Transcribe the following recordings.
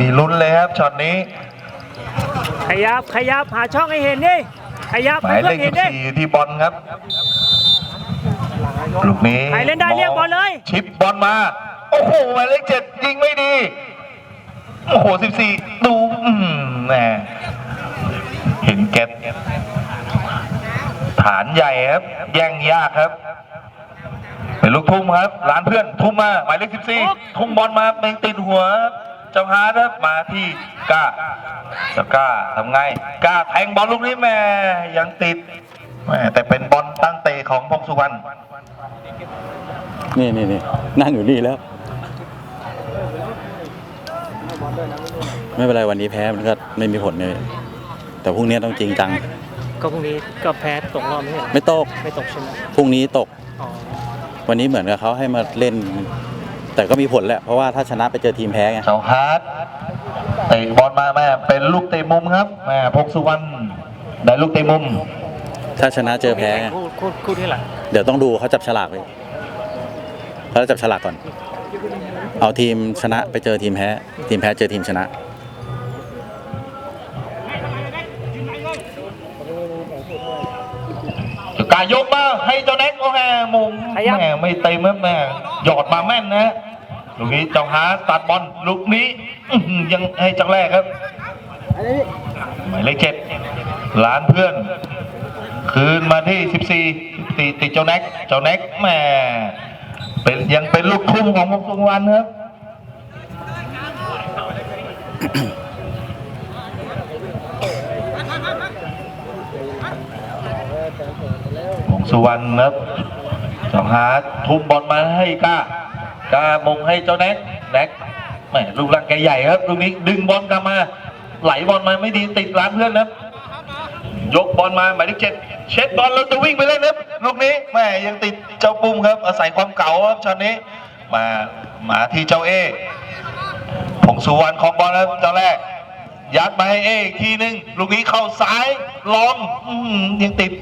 มีลุ้นเลยครับช็อตนี้ขยับขยับหาช่องให้เห็นดิขยับหมายเลให้ขเห็นดิ14ที่บอลครับลูกนี้ใครเล่นได้เรียกบอลเลย ชิปบอลมา โอ้โหหมายเลขเจ็ดยิงไม่ดีโอ้โหสิบสี่ดูอืมแหมเห็นแกตฐานใหญ่ครับ แย่งยากครับเป็นลูกทุ่มครับร้านเพื่อนทุ่มมาหมายเลขสิบสี่ทุ่มบอลมาเมงติดหัว เจ้าฮาร์ดครับมาที่ก้าเจ้าก้าทำไงก้าแทงบอลลูกนี้แม่ยังติดแม่แต่เป็นบอลตั้งเตะของพงสุวรรณนี่นี่นี่นั่งอยู่นี่แล้ว ไม่เป็นไรวันนี้แพ้มันก็ไม่มีผลเลย แต่พรุ่งนี้ต้องจริงจัง ก็พรุ่งนี้ก็แพ้ตกรอบไม่ใช่เหรอไม่ตกไม่ตกใช่ไหมพรุ่งนี้ตก อ๋อ วันนี้เหมือนกับเขาให้มาเล่น แต่ก็มีผลแหละ เพราะว่าถ้าชนะไปเจอทีมแพ้ไงเจ้าฮาร์ดเตะบอลมาแม่เป็นลูกเตะมุมครับแม่พงสุวรรณได้ลูกเตะมุม ถ้าชนะเจอแพ้ไงคู่คู่คู่ที่หลังเดี๋ยวต้องดูเขาจับฉลากเลยเขาจะจับฉลากก่อน เอาทีมชนะไปเจอทีมแพ้ ทีมแพ้เจอทีมชนะเจ้ากายกมาให้เจ้าแน็ กโอ้แหมุมแม่ไม่เต็มครับแม่หยอดมาแม่นนะลูกนี้เจ้าฮาร์ดตัดบอลลูกนี้อื้อหือยังให้จังแรกครับหมายเลขเจ็ดล้านเพื่อน คืนมาที่สิบสี่ติติดเจ้าแน็กเจ้าแน็กแม่เป็นยังเป็นลูกทุ่มของพงสุวรรณครับมงสุวรรณครับ เจ้าหาทุ่มบอลมาให้ก้ากามงให้เจ้าแน็กแน็กแหมลูกร่างแกใหญ่ครับลูกนี้ดึงบอลกลับมา ไหลบอลมาไม่ดีติดร้านเพื่อนครับ ยกบอลมาหมายเลขเจ็ดเช็ดบอลแล้วจะวิ่งไปเล่นครับลูกนี้แหมยังติดเจ้าปุ้มครับ อาศัยความเก่าครับช็อตนี้ มามาที่เจ้าเอผงสุวรรณของบอลครับเจ้าแรกยัดมาให้เออีกทีนึงลูกนี้เข้าซ้ายลองอื้อหือยังติด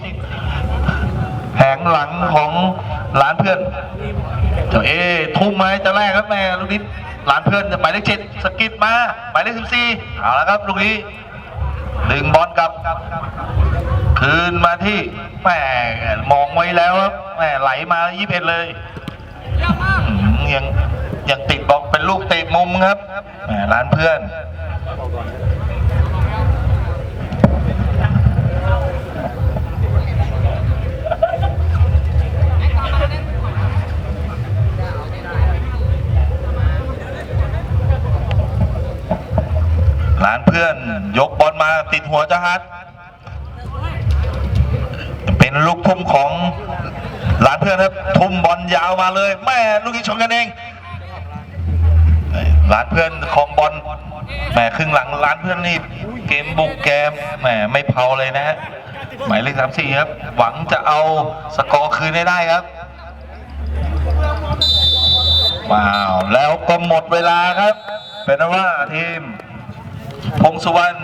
แผงหลังของ หลานเพื่อนเจ้าเอทุ่มไหมจะแรกครับแม่ลูกนี้หลานเพื่อนหมายเลขเจ็ดสกิดมาหมายเลขสิบสี่เอาละครับลูกนี้ดึงบอลกลับ คืนมาที่แม่มองไว้แล้วครับแม่ไหลมายี่สิบเลยยังยังติดบอลเป็นลูกเตะมุมครับแม่หลานเพื่อน หลานเพื่อนยกบอลมาติดหัวเจ้าฮัทเป็นลูกทุ่มของหลานเพื่อนครับทุ่มบอลยาวมาเลย แม่ลูกนี้ชนกันเองหลานเพื่อนของบอลแม่ครึ่งหลังหลานเพื่อนนี่เกมบุกแกมแหมไม่เผาเลยนะฮะหมายเลขสามสี่ครับ หวังจะเอาสกอร์คืนให้ได้ครับว้าวแล้วก็หมดเวลาครับ เป็นว่าทีม พงสุวรรณ